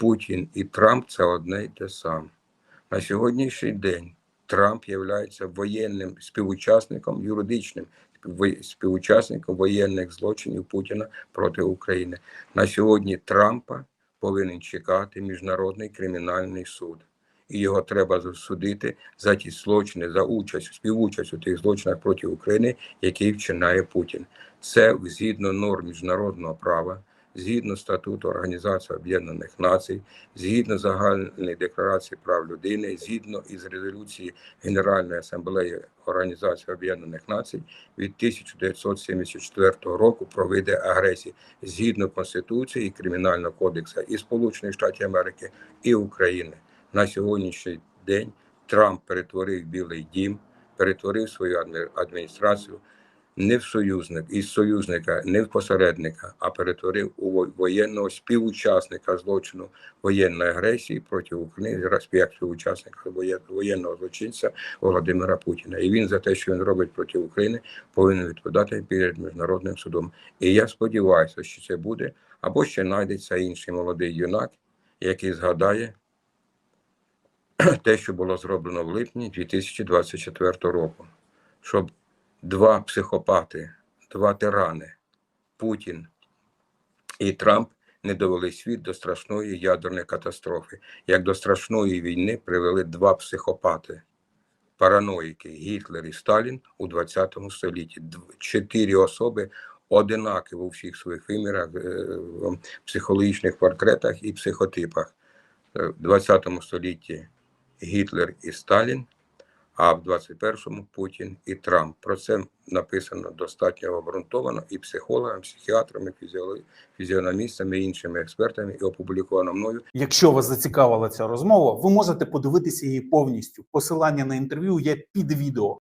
Путін і Трамп це одне й те саме. На сьогоднішній день Трамп є воєнним співучасником, юридичним співучасником воєнних злочинів Путіна проти України. На сьогодні Трампа повинен чекати міжнародний кримінальний суд. І його треба засудити за ті злочини, за участь, співучасть у тих злочинах проти України, які вчиняє Путін. Це згідно норм міжнародного права, згідно статуту Організації Об'єднаних Націй, згідно загальної декларації прав людини, згідно із резолюції Генеральної асамблеї Організації Об'єднаних Націй від 1974 року про види агресії згідно Конституції і Кримінального кодексу і Сполучених Штатів Америки, і України. На сьогоднішній день Трамп перетворив Білий Дім, перетворив свою адмі- адміністрацію не в союзник, із союзника, не в посередника, а перетворив у воєнного співучасника злочину воєнної агресії проти України, як співучасника воєнного злочинця Володимира Путіна. І він за те, що він робить проти України, повинен відповідати перед міжнародним судом. І я сподіваюся, що це буде, або ще знайдеться інший молодий юнак, який згадає те, що було зроблено в липні 2024 року, щоб два психопати, два тирани, Путін і Трамп, не довели світ до страшної ядерної катастрофи, як до страшної війни привели два психопати, параноїки Гітлер і Сталін у 20 столітті. Чотири особи одинакові у всіх своїх вимірах, е, психологічних портретах і психотипах. Е, В 20 столітті Гітлер і Сталін, а в 21-му Путін і Трамп. Про це написано достатньо обґрунтовано і психологами, психіатрами, фізіономістами, іншими експертами, і опубліковано мною. Якщо вас зацікавила ця розмова, ви можете подивитися її повністю. Посилання на інтерв'ю є під відео.